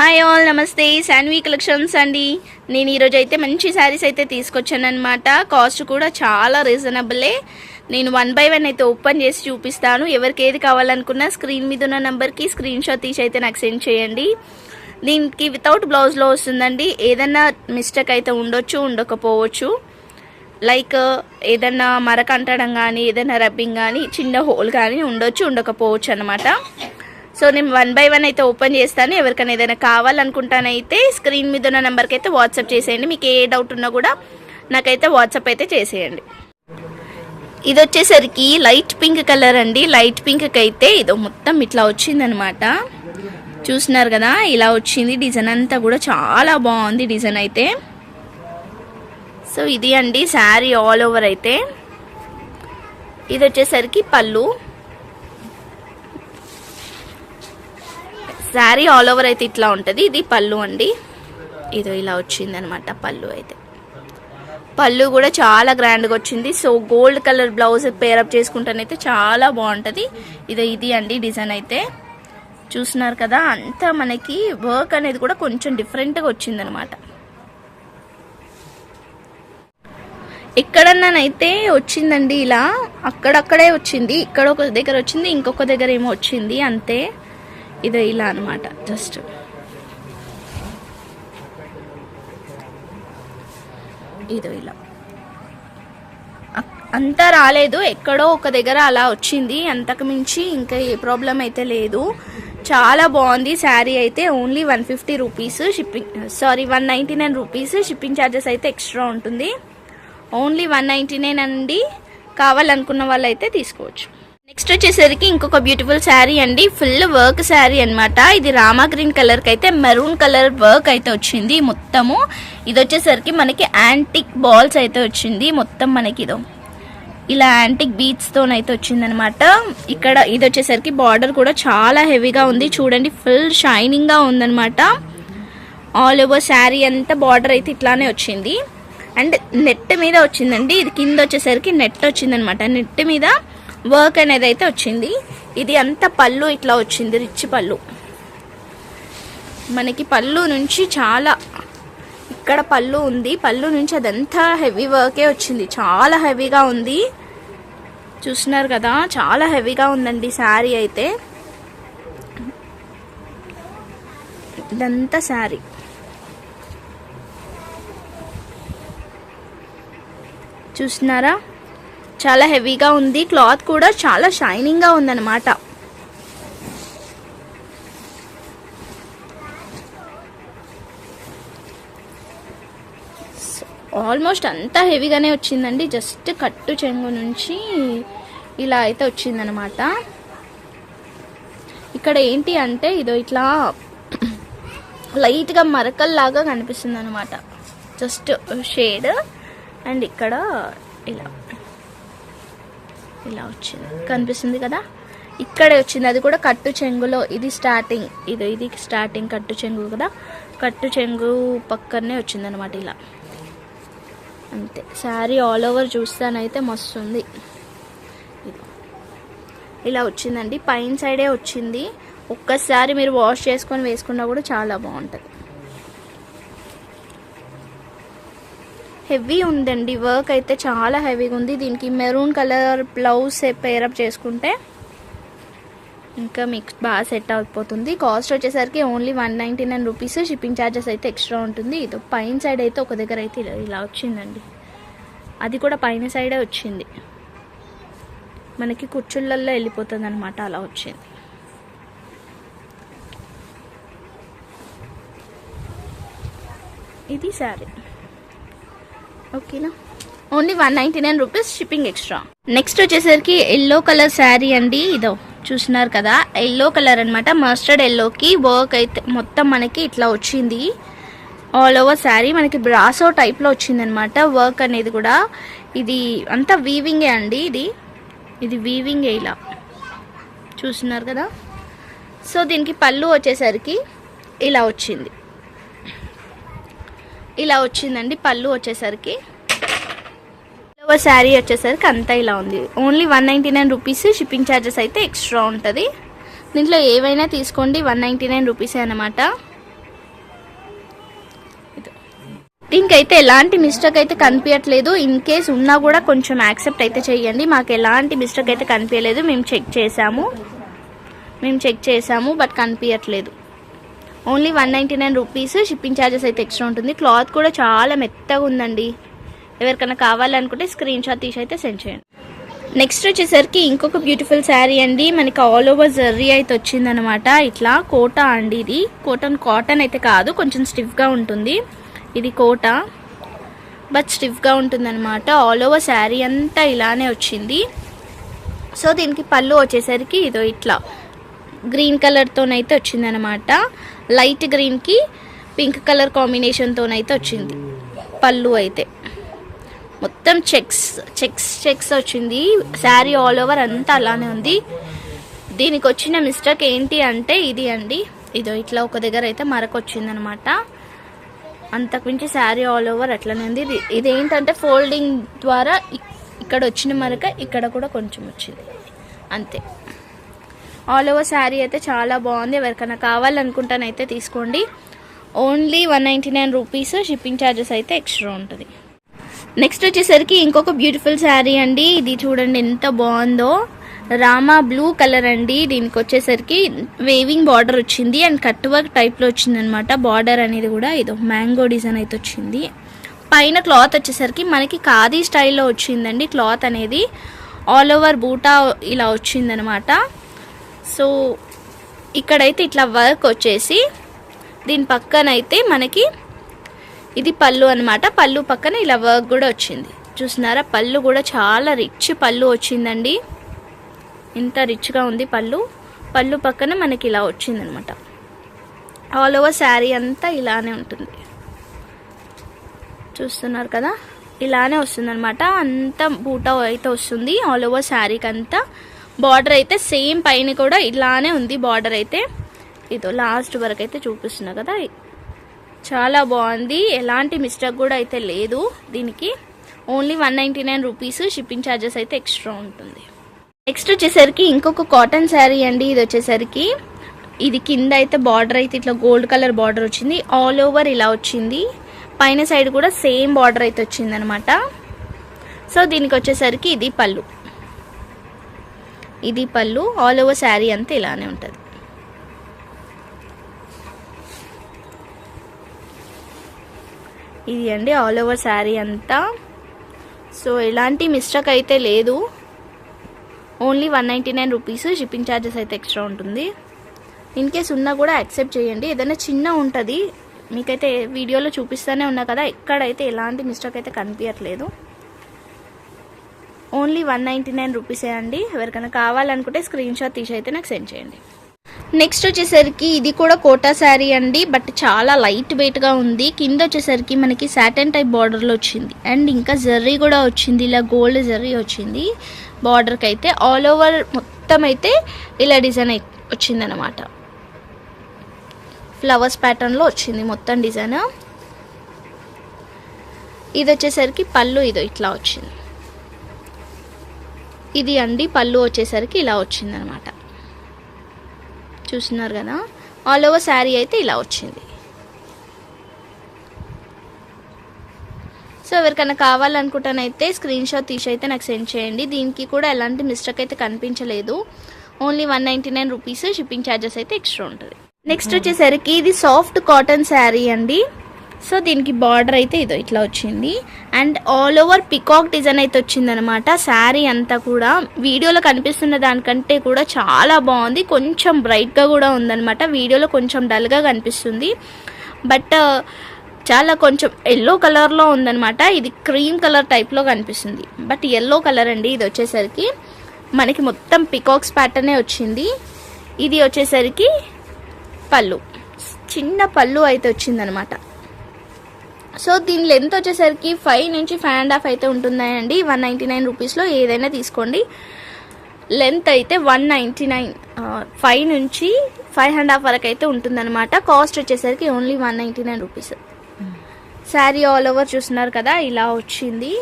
Hi all నమస్తే. Shanvi collections అండి. నేను ఈరోజు అయితే మంచి శారీస్ అయితే తీసుకొచ్చాను అనమాట కాస్ట్ కూడా చాలా రీజనబులే నేను వన్ బై వన్ అయితే ఓపెన్ చేసి చూపిస్తాను. ఎవరికి ఏది కావాలనుకున్నా స్క్రీన్ మీద ఉన్న నెంబర్కి స్క్రీన్ షాట్ తీసి అయితే నాకు సెండ్ చేయండి. దీనికి వితౌట్ బ్లౌజ్లో వస్తుందండి. ఏదన్నా మిస్టేక్ అయితే ఉండొచ్చు ఉండకపోవచ్చు. లైక్ ఏదన్నా మరక అంటడం కానీ ఏదైనా రబ్బింగ్ కానీ చిన్న హోల్ కానీ ఉండొచ్చు ఉండకపోవచ్చు అనమాట సో నేను వన్ బై వన్ అయితే ఓపెన్ చేస్తాను. ఎవరికైనా ఏదైనా కావాలనుకుంటానైతే స్క్రీన్ మీద ఉన్న నెంబర్కి అయితే వాట్సాప్ చేసేయండి. మీకు ఏ డౌట్ ఉన్నా కూడా నాకైతే వాట్సాప్ అయితే చేసేయండి. ఇది వచ్చేసరికి లైట్ పింక్ కలర్ అండి. లైట్ పింక్కి అయితే ఇదో మొత్తం ఇట్లా వచ్చిందనమాట. చూస్తున్నారు కదా ఇలా వచ్చింది. డిజైన్ అంతా కూడా చాలా బాగుంది డిజైన్ అయితే. సో ఇది అండి శారీ ఆల్ ఓవర్ అయితే. ఇది వచ్చేసరికి పళ్ళు. శారీ ఆల్ ఓవర్ అయితే ఇట్లా ఉంటుంది. ఇది పళ్ళు అండి. ఇది ఇలా వచ్చింది అనమాట పళ్ళు అయితే. పళ్ళు కూడా చాలా గ్రాండ్గా వచ్చింది. So gold colour blouse pair up చేసుకుంటానైతే చాలా బాగుంటుంది. ఇది ఇది అండి డిజైన్ అయితే. చూస్తున్నారు కదా అంతా మనకి వర్క్ అనేది కూడా కొంచెం డిఫరెంట్గా వచ్చిందనమాట. ఎక్కడన్నానైతే వచ్చిందండి ఇలా అక్కడక్కడే వచ్చింది. ఇక్కడ ఒక దగ్గర వచ్చింది ఇంకొక దగ్గర ఏమో వచ్చింది అంతే. ఇదో ఇలా అనమాట జస్ట్ ఇదో ఇలా. అంతా రాలేదు ఎక్కడో ఒక దగ్గర అలా వచ్చింది. అంతకు మించి ఇంకా ఏ ప్రాబ్లం అయితే లేదు. చాలా బాగుంది శారీ అయితే only one fifty rupees shipping sorry one ninety nine rupees shipping charges అయితే ఎక్స్ట్రా ఉంటుంది. ఓన్లీ వన్ నైంటీ నైన్ అండి. కావాలనుకున్న వాళ్ళు అయితే తీసుకోవచ్చు. నెక్స్ట్ వచ్చేసరికి ఇంకొక బ్యూటిఫుల్ శారీ అండి. ఫుల్ వర్క్ శారీ అన్నమాట. ఇది రామా గ్రీన్ కలర్ అయితే మెరూన్ కలర్ వర్క్ అయితే వచ్చింది మొత్తము. ఇది వచ్చేసరికి మనకి యాంటిక్ బాల్స్ అయితే వచ్చింది. మొత్తం మనకి ఇదో ఇలా యాంటిక్ బీట్స్ తోనైతే వచ్చిందనమాట ఇక్కడ ఇది వచ్చేసరికి బార్డర్ కూడా చాలా హెవీగా ఉంది. చూడండి ఫుల్ షైనింగ్గా ఉందన్నమాట. ఆల్ ఓవర్ శారీ అంతా బార్డర్ అయితే ఇట్లానే వచ్చింది. అండ్ నెట్ మీద వచ్చిందండి. ఇది కింద వచ్చేసరికి నెట్ వచ్చిందనమాట నెట్ మీద వర్క్ అనేది అయితే వచ్చింది. ఇది అంత పళ్ళు ఇట్లా వచ్చింది రిచ్ పళ్ళు. మనకి పళ్ళు నుంచి చాలా ఇక్కడ పళ్ళు ఉంది. పళ్ళు నుంచి అదంతా హెవీ వర్కే వచ్చింది. చాలా హెవీగా ఉంది. చూస్తున్నారు కదా చాలా హెవీగా ఉందండి శారీ అయితే. ఇదంతా శారీ. చూస్తున్నారా? చాలా హెవీగా ఉంది. క్లాత్ కూడా చాలా షైనింగ్గా ఉందన్నమాట. ఆల్మోస్ట్ అంతా హెవీగానే వచ్చిందండి. జస్ట్ కట్టు చెంగు నుంచి ఇలా అయితే వచ్చిందనమాట ఇక్కడ ఏంటి అంటే ఇదో ఇట్లా లైట్గా మరకల్లాగా కనిపిస్తుంది అనమాట జస్ట్ షేడ్ అండ్ ఇక్కడ ఇలా. ఇలా వచ్చింది. కనిపిస్తుంది కదా? ఇక్కడే వచ్చింది. అది కూడా కట్టు చెంగులో. ఇది స్టార్టింగ్ ఇది ఇది స్టార్టింగ్ కట్టు చెంగు కదా? కట్టు చెంగు పక్కనే వచ్చింది అనమాట ఇలా. అంతే. శారీ ఆల్ ఓవర్ చూస్తానైతే మస్తు ఉంది ఇలా వచ్చిందండి. పైన సైడే వచ్చింది. ఒక్కసారి మీరు వాష్ చేసుకొని వేసుకున్నా కూడా చాలా బాగుంటుంది. హెవీ ఉందండి. వర్క్ అయితే చాలా హెవీగా ఉంది. దీనికి మెరూన్ కలర్ బ్లౌజ్ పేరప్ చేసుకుంటే ఇంకా మీకు బాగా సెట్ అయిపోతుంది. కాస్ట్ వచ్చేసరికి only one ninety nine rupees shipping charges అయితే ఎక్స్ట్రా ఉంటుంది. ఇది పైన సైడ్ అయితే ఒక దగ్గర అయితే ఇలా- వచ్చిందండి. అది కూడా పైన సైడే వచ్చింది. మనకి కుర్చుళ్ళల్లో వెళ్ళిపోతుంది అనమాట అలా వచ్చింది. ఇది శారీ ఓకేనా? Only one ninety nine rupees shipping extra next వచ్చేసరికి ఎల్లో కలర్ శారీ అండి. ఇదో చూస్తున్నారు కదా. ఎల్లో కలర్ అనమాట మస్టర్డ్ ఎల్లోకి వర్క్ అయితే మొత్తం మనకి ఇట్లా వచ్చింది. ఆల్ ఓవర్ శారీ మనకి బ్రాసో టైప్లో వచ్చిందనమాట వర్క్ అనేది కూడా ఇది అంతా వీవింగే అండి ఇది. ఇది వీవింగే ఇలా. చూస్తున్నారు కదా? సో దీనికి పళ్ళు వచ్చేసరికి ఇలా వచ్చింది. ఇలా వచ్చిందండి పళ్ళు వచ్చేసరికి. ఒక శారీ వచ్చేసరికి అంతా ఇలా ఉంది. Only one ninety nine rupees shipping charges అయితే ఎక్స్ట్రా ఉంటుంది. దీంట్లో ఏవైనా తీసుకోండి వన్ నైంటీ నైన్ రూపీసే అనమాట దీనికైతే ఎలాంటి మిస్టేక్ అయితే కనిపించట్లేదు. ఇన్ కేస్ ఉన్నా కూడా కొంచెం యాక్సెప్ట్ అయితే చేయండి. మాకు ఎలాంటి మిస్టేక్ అయితే కనిపించలేదు. మేము చెక్ చేసాము. మేము చెక్ చేసాము బట్ కనిపించట్లేదు. Only one ninety nine rupees shipping charges అయితే ఎక్స్ట్రా ఉంటుంది. క్లాత్ కూడా చాలా మెత్తగా ఉందండి. ఎవరికైనా కావాలనుకుంటే స్క్రీన్ షాట్ తీసి అయితే సెండ్ చేయండి. నెక్స్ట్ వచ్చేసరికి ఇంకొక బ్యూటిఫుల్ శారీ అండి. మనకి ఆల్ ఓవర్ జర్రీ అయితే వచ్చిందనమాట ఇట్లా కోట అండి ఇది. కోటన్ కాటన్ అయితే కాదు కొంచెం స్టిఫ్గా ఉంటుంది. ఇది కోట బట్ స్టిఫ్గా ఉంటుందన్నమాట. ఆల్ ఓవర్ శారీ అంతా ఇలానే వచ్చింది. సో దీనికి పళ్ళు వచ్చేసరికి ఇదో ఇట్లా గ్రీన్ కలర్తోనైతే వచ్చిందనమాట లైట్ గ్రీన్కి పింక్ కలర్ కాంబినేషన్తోనైతే వచ్చింది. పళ్ళు అయితే. మొత్తం చెక్స్ చెక్స్ చెక్స్ వచ్చింది. శారీ ఆల్ ఓవర్ అంతా అలానే ఉంది. దీనికి వచ్చిన మిస్టేక్ ఏంటి అంటే ఇది అండి. ఇదో ఇట్లా ఒక దగ్గర అయితే మరకొచ్చిందనమాట. అంతకుమించి శారీ ఆల్ ఓవర్ అట్లనే ఉంది. ఇది ఇదేంటంటే ఫోల్డింగ్ ద్వారా ఇక్కడ వచ్చిన మరక ఇక్కడ కూడా కొంచెం వచ్చింది. అంతే. ఆల్ ఓవర్ శారీ అయితే చాలా బాగుంది. ఎవరికైనా కావాలనుకుంటానైతే తీసుకోండి. Only one ninety nine rupees shipping charges అయితే ఎక్స్ట్రా ఉంటుంది. నెక్స్ట్ వచ్చేసరికి ఇంకొక బ్యూటిఫుల్ శారీ అండి. ఇది చూడండి ఎంత బాగుందో. రామా బ్లూ కలర్ అండి. దీనికి వచ్చేసరికి వేవింగ్ బార్డర్ వచ్చింది. అండ్ కట్ వర్క్ టైప్లో వచ్చింది అనమాట బార్డర్ అనేది కూడా ఇది మ్యాంగో డిజైన్ అయితే వచ్చింది. పైన క్లాత్ వచ్చేసరికి మనకి ఖాదీ స్టైల్లో వచ్చిందండి. క్లాత్ అనేది ఆల్ ఓవర్ బూటా ఇలా వచ్చిందనమాట సో ఇక్కడైతే ఇట్లా వర్క్ వచ్చేసి దీని పక్కనైతే మనకి ఇది పళ్ళు అనమాట పళ్ళు పక్కన ఇలా వర్క్ కూడా వచ్చింది. చూస్తున్నారా పళ్ళు కూడా చాలా రిచ్ పళ్ళు వచ్చిందండి. ఇంత రిచ్గా ఉంది పళ్ళు. పళ్ళు పక్కన మనకి ఇలా వచ్చిందనమాట ఆల్ ఓవర్ శారీ అంతా ఇలానే ఉంటుంది. చూస్తున్నారు కదా? ఇలానే వస్తుందనమాట అంత బూటా అయితే వస్తుంది. ఆల్ ఓవర్ శారీకి అంతా బార్డర్ అయితే సేమ్ పైన కూడా ఇలానే ఉంది బార్డర్ అయితే. ఇదో లాస్ట్ వరకు అయితే చూపిస్తున్నా కదా. చాలా బాగుంది. ఎలాంటి మిస్టేక్ కూడా అయితే లేదు దీనికి. Only one ninety nine rupees shipping charges అయితే ఎక్స్ట్రా ఉంటుంది. నెక్స్ట్ వచ్చేసరికి ఇంకొక కాటన్ శారీ అండి. ఇది వచ్చేసరికి ఇది కింద అయితే బార్డర్ అయితే ఇట్లా గోల్డ్ కలర్ బార్డర్ వచ్చింది. ఆల్ ఓవర్ ఇలా వచ్చింది. పైన సైడ్ కూడా సేమ్ బార్డర్ అయితే వచ్చింది అనమాట సో దీనికి వచ్చేసరికి ఇది పళ్ళు. ఇది పళ్ళు ఆల్ ఓవర్ శారీ అంతా ఇలానే ఉంటుంది. ఇది అండి ఆల్ ఓవర్ శారీ అంతా. సో ఎలాంటి మిస్టేక్ అయితే లేదు. Only one ninety nine rupees shipping charges అయితే ఎక్స్ట్రా ఉంటుంది. ఇన్ కేస్ ఉన్నా కూడా యాక్సెప్ట్ చేయండి. ఏదైనా చిన్న ఉంటుంది. మీకైతే వీడియోలో చూపిస్తూనే ఉన్నా కదా ఎక్కడైతే ఎలాంటి మిస్టేక్ అయితే కనిపించట్లేదు. ఓన్లీ వన్ నైంటీ నైన్ రూపీసే అండి. ఎవరికైనా కావాలనుకుంటే స్క్రీన్ షాట్ తీసి అయితే నాకు సెండ్ చేయండి. నెక్స్ట్ వచ్చేసరికి ఇది కూడా కోటా శారీ అండి. బట్ చాలా లైట్ వెయిట్గా ఉంది. కింద వచ్చేసరికి మనకి సాటన్ టైప్ బార్డర్లో వచ్చింది. అండ్ ఇంకా జర్రీ కూడా వచ్చింది. ఇలా గోల్డ్ జర్రీ వచ్చింది. బార్డర్కి అయితే ఆల్ ఓవర్ మొత్తం అయితే ఇలా డిజైన్ వచ్చింది అనమాట ఫ్లవర్స్ ప్యాటర్న్లో వచ్చింది మొత్తం డిజైన్. ఇది వచ్చేసరికి పళ్ళు ఇదో ఇట్లా వచ్చింది. ఇది అండి పళ్ళు వచ్చేసరికి ఇలా వచ్చింది అనమాట చూస్తున్నారు కదా? ఆల్ ఓవర్ శారీ అయితే ఇలా వచ్చింది. సో ఎవరికైనా కావాలనుకుంటానైతే స్క్రీన్ షాట్ తీసి అయితే నాకు సెండ్ చేయండి. దీనికి కూడా ఎలాంటి మిస్టేక్ అయితే కనిపించలేదు. Only one ninety nine rupees shipping charges అయితే ఎక్స్ట్రా ఉంటుంది. నెక్స్ట్ వచ్చేసరికి ఇది సాఫ్ట్ కాటన్ శారీ అండి. సో దీనికి బార్డర్ అయితే ఇదో ఇట్లా వచ్చింది. And all over peacock design అయితే వచ్చిందనమాట శారీ అంతా కూడా వీడియోలో కనిపిస్తున్న దానికంటే కూడా చాలా బాగుంది. కొంచెం బ్రైట్గా కూడా ఉందన్నమాట. వీడియోలో కొంచెం డల్గా కనిపిస్తుంది. బట్ చాలా కొంచెం ఎల్లో కలర్లో ఉందనమాట ఇది క్రీమ్ కలర్ టైప్లో కనిపిస్తుంది. బట్ ఎల్లో కలర్ అండి ఇది వచ్చేసరికి. మనకి మొత్తం పికాక్స్ ప్యాటర్నే వచ్చింది. ఇది వచ్చేసరికి పళ్ళు. చిన్న పళ్ళు అయితే వచ్చిందనమాట సో దీని లెంత్ వచ్చేసరికి ఫైవ్ నుంచి ఫైవ్ అండ్ హాఫ్ అయితే ఉంటుందండి. వన్ నైంటీ నైన్ రూపీస్లో ఏదైనా తీసుకోండి. లెంత్ అయితే వన్ నైంటీ నైన్ ఫైవ్ నుంచి ఫైవ్ అండ్ హాఫ్ వరకు అయితే ఉంటుందన్నమాట. కాస్ట్ వచ్చేసరికి only one ninety nine rupees sari all over చూస్తున్నారు కదా ఇలా వచ్చింది.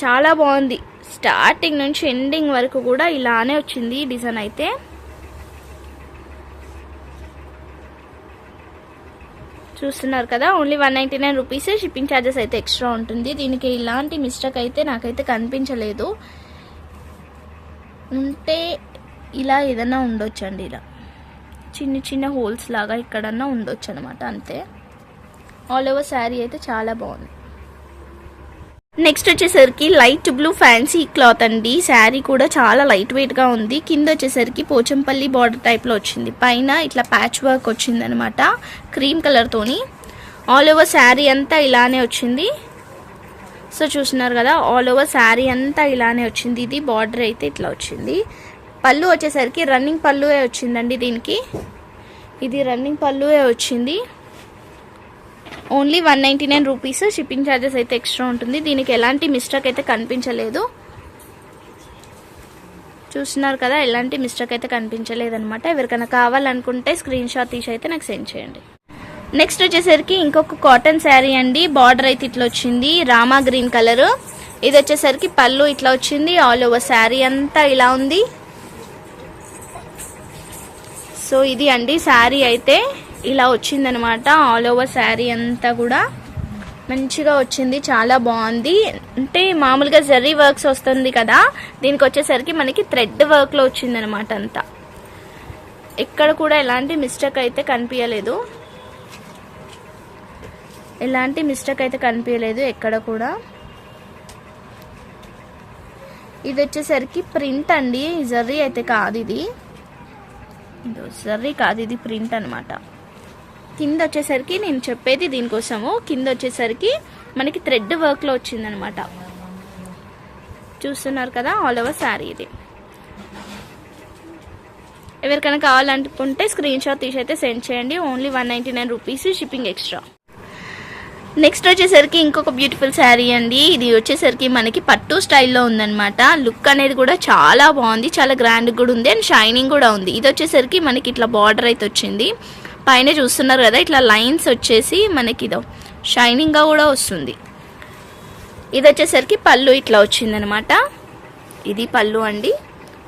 చాలా బాగుంది. స్టార్టింగ్ నుంచి ఎండింగ్ వరకు కూడా ఇలానే వచ్చింది డిజైన్ అయితే. చూస్తున్నారు కదా only one ninety nine rupees shipping charges అయితే ఎక్స్ట్రా ఉంటుంది. దీనికి ఇలాంటి మిస్టేక్ అయితే నాకైతే కనిపించలేదు. ఉంటే ఇలా ఏదైనా ఉండొచ్చు అండి ఇలా. చిన్న చిన్న హోల్స్ లాగా ఇక్కడన్నా ఉండొచ్చు అనమాట అంతే. ఆల్ ఓవర్ శారీ అయితే చాలా బాగుంది. నెక్స్ట్ వచ్చేసరికి లైట్ బ్లూ ఫ్యాన్సీ క్లాత్ అండి. శారీ కూడా చాలా లైట్ వెయిట్గా ఉంది. కింద వచ్చేసరికి పోచంపల్లి బార్డర్ టైప్లో వచ్చింది. పైన ఇట్లా ప్యాచ్ వర్క్ వచ్చిందనమాట. క్రీమ్ కలర్తోని ఆల్ ఓవర్ శారీ అంతా ఇలానే వచ్చింది. సో చూస్తున్నారు కదా ఆల్ ఓవర్ శారీ అంతా ఇలానే వచ్చింది. ఇది బార్డర్ అయితే ఇట్లా వచ్చింది. పళ్ళు వచ్చేసరికి రన్నింగ్ పళ్ళువే వచ్చిందండి దీనికి. ఇది రన్నింగ్ పళ్ళువే వచ్చింది. Only one ninety nine rupees shipping charges అయితే ఎక్స్ట్రా ఉంటుంది. దీనికి ఎలాంటి మిస్టేక్ అయితే కనిపించలేదు. చూస్తున్నారు కదా ఎలాంటి మిస్టేక్ అయితే కనిపించలేదు అనమాట ఎవరికైనా కావాలనుకుంటే స్క్రీన్ షాట్ తీసి అయితే నాకు సెండ్ చేయండి. నెక్స్ట్ వచ్చేసరికి ఇంకొక కాటన్ శారీ అండి. బార్డర్ అయితే ఇట్లా వచ్చింది. Rama green colour. ఇది వచ్చేసరికి పళ్ళు ఇట్లా వచ్చింది. ఆల్ ఓవర్ శారీ అంతా ఇలా ఉంది. సో ఇది అండి శారీ అయితే. ఇలా వచ్చిందనమాట. ఆల్ ఓవర్ శారీ అంతా కూడా మంచిగా వచ్చింది. చాలా బాగుంది. అంటే మామూలుగా జర్రీ వర్క్స్ వస్తుంది కదా. దీనికి వచ్చేసరికి మనకి థ్రెడ్ వర్క్లో వచ్చిందనమాట అంతా. ఎక్కడ కూడా ఎలాంటి మిస్టేక్ అయితే కనిపించలేదు. ఎలాంటి మిస్టేక్ అయితే కనిపించలేదు ఎక్కడ కూడా. ఇది వచ్చేసరికి ప్రింట్ అండి. జర్రీ అయితే కాదు ఇది. జర్రీ కాదు ఇది ప్రింట్ అనమాట. కింద వచ్చేసరికి నేను చెప్పేది దీనికోసము. కింద వచ్చేసరికి మనకి థ్రెడ్ వర్క్లో వచ్చిందనమాట. చూస్తున్నారు కదా ఆల్ ఓవర్ శారీ ఇది. ఎవరికైనా కావాలనుకుంటే స్క్రీన్ షాట్ తీసి అయితే సెండ్ చేయండి. Only one ninety nine rupees shipping extra. Next వచ్చేసరికి ఇంకొక బ్యూటిఫుల్ శారీ అండి. ఇది వచ్చేసరికి మనకి పట్టు స్టైల్లో ఉందనమాట. లుక్ అనేది కూడా చాలా బాగుంది. చాలా గ్రాండ్ కూడా ఉంది. అండ్ షైనింగ్ కూడా ఉంది. ఇది వచ్చేసరికి మనకి ఇట్లా బార్డర్ అయితే వచ్చింది. పైన చూస్తున్నారు కదా ఇట్లా లైన్స్ వచ్చేసి మనకి ఇదో షైనింగ్గా కూడా వస్తుంది. ఇది వచ్చేసరికి పళ్ళు ఇట్లా వచ్చిందనమాట. ఇది పళ్ళు అండి.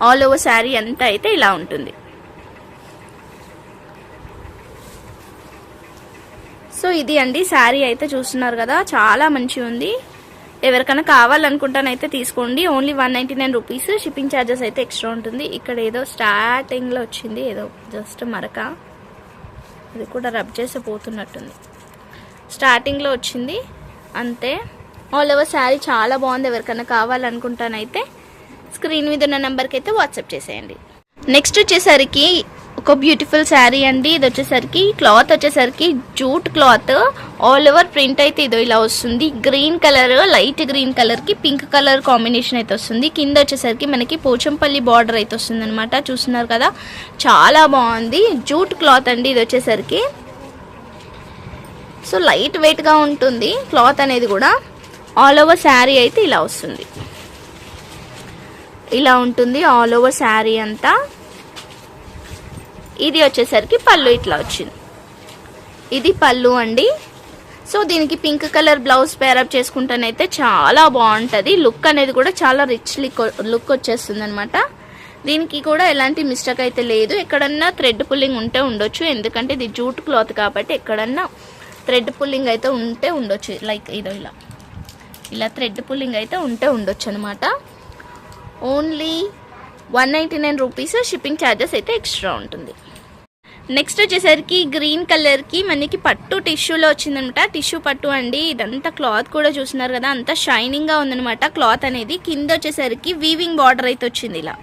ఆల్ ఓవర్ శారీ అంతా అయితే ఇలా ఉంటుంది. సో ఇది అండి శారీ అయితే చూస్తున్నారు కదా చాలా మంచిగా ఉంది. ఎవరికైనా కావాలనుకుంటానైతే తీసుకోండి. Only one ninety nine rupees shipping charges అయితే ఎక్స్ట్రా ఉంటుంది. ఇక్కడ ఏదో స్టార్టింగ్లో వచ్చింది ఏదో జస్ట్ మరక. అది కూడా రబ్ చేసి పోతున్నట్టుంది. స్టార్టింగ్లో వచ్చింది అంతే. ఆల్ ఓవర్ శారీ చాలా బాగుంది. ఎవరికైనా కావాలనుకుంటానైతే స్క్రీన్ మీద ఉన్న నెంబర్కి అయితే వాట్సాప్ చేసేయండి. నెక్స్ట్ వచ్చేసరికి ఒక బ్యూటిఫుల్ శారీ అండి. ఇది వచ్చేసరికి క్లాత్ వచ్చేసరికి jute cloth. All over print అయితే ఇదో ఇలా వస్తుంది. గ్రీన్ కలర్ లైట్ గ్రీన్ కలర్కి పింక్ కలర్ కాంబినేషన్ అయితే వస్తుంది. కింద వచ్చేసరికి మనకి పోచంపల్లి బార్డర్ అయితే వస్తుంది అనమాట చూస్తున్నారు కదా? చాలా బాగుంది. జూట్ క్లాత్ అండి ఇది వచ్చేసరికి. సో లైట్ వెయిట్గా ఉంటుంది క్లాత్ అనేది కూడా. ఆల్ ఓవర్ శారీ అయితే ఇలా వస్తుంది. ఇలా ఉంటుంది ఆల్ ఓవర్ శారీ అంతా. ఇది వచ్చేసరికి పళ్ళు ఇట్లా వచ్చింది. ఇది పళ్ళు అండి. సో దీనికి pink colour blouse pair up చేసుకుంటేనైతే చాలా బాగుంటుంది. లుక్ అనేది కూడా చాలా రిచ్ లుక్ వచ్చేస్తుంది అనమాట దీనికి కూడా ఎలాంటి మిస్టేక్ అయితే లేదు. ఎక్కడన్నా థ్రెడ్ పుల్లింగ్ ఉంటే ఉండొచ్చు. ఎందుకంటే ఇది జూట్ క్లాత్ కాబట్టి ఎక్కడన్నా థ్రెడ్ పుల్లింగ్ అయితే ఉంటే ఉండొచ్చు. లైక్ ఇదో ఇలా. ఇలా థ్రెడ్ పుల్లింగ్ అయితే ఉంటే ఉండొచ్చు అనమాట only one ninety nine rupees shipping charges అయితే ఎక్స్ట్రా ఉంటుంది. నెక్స్ట్ వచ్చేసరికి గ్రీన్ కలర్కి మనకి పట్టు టిష్యూలో వచ్చిందనమాట. టిష్యూ పట్టు అండి. ఇదంతా క్లాత్ కూడా చూస్తున్నారు కదా అంతా షైనింగ్గా ఉందనమాట క్లాత్ అనేది. కింద వచ్చేసరికి వీవింగ్ బార్డర్ అయితే వచ్చింది ఇలా.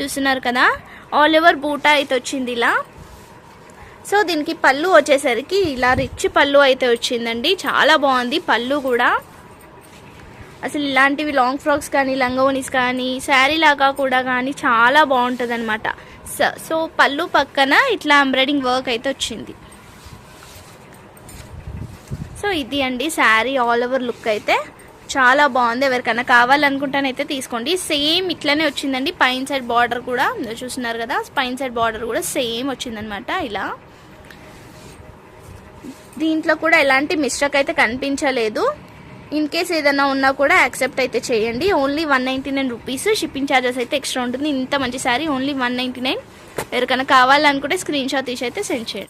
చూస్తున్నారు కదా ఆల్ ఓవర్ బూటా అయితే వచ్చింది ఇలా. సో దీనికి పళ్ళు వచ్చేసరికి ఇలా రిచ్ పళ్ళు అయితే వచ్చిందండి. చాలా బాగుంది పళ్ళు కూడా. అసలు ఇలాంటివి లాంగ్ ఫ్రాక్స్ కానీ లంగోనీస్ కానీ శారీ లాగా కూడా కానీ చాలా బాగుంటుంది అనమాట సో పళ్ళు పక్కన ఇట్లా ఎంబ్రాయిడింగ్ వర్క్ అయితే వచ్చింది. సో ఇది అండి శారీ ఆల్ ఓవర్ లుక్ అయితే. చాలా బాగుంది. ఎవరికైనా కావాలనుకుంటానైతే తీసుకోండి. సేమ్ ఇట్లనే వచ్చిందండి. పైన సైడ్ బార్డర్ కూడా చూస్తున్నారు కదా పైన సైడ్ బార్డర్ కూడా సేమ్ వచ్చిందనమాట ఇలా. దీంట్లో కూడా ఎలాంటి మిస్టేక్ అయితే కనిపించలేదు. ఇన్ కేస్ ఏదైనా ఉన్నా కూడా యాక్సెప్ట్ అయితే చేయండి. Only one ninety nine rupees shipping charges అయితే ఎక్స్ట్రా ఉంటుంది. ఇంత మంచి sari only one ninety nine ఎవరికైనా కావాలనుకుంటే స్క్రీన్ షాట్ తీసి అయితే సెండ్ చేయండి.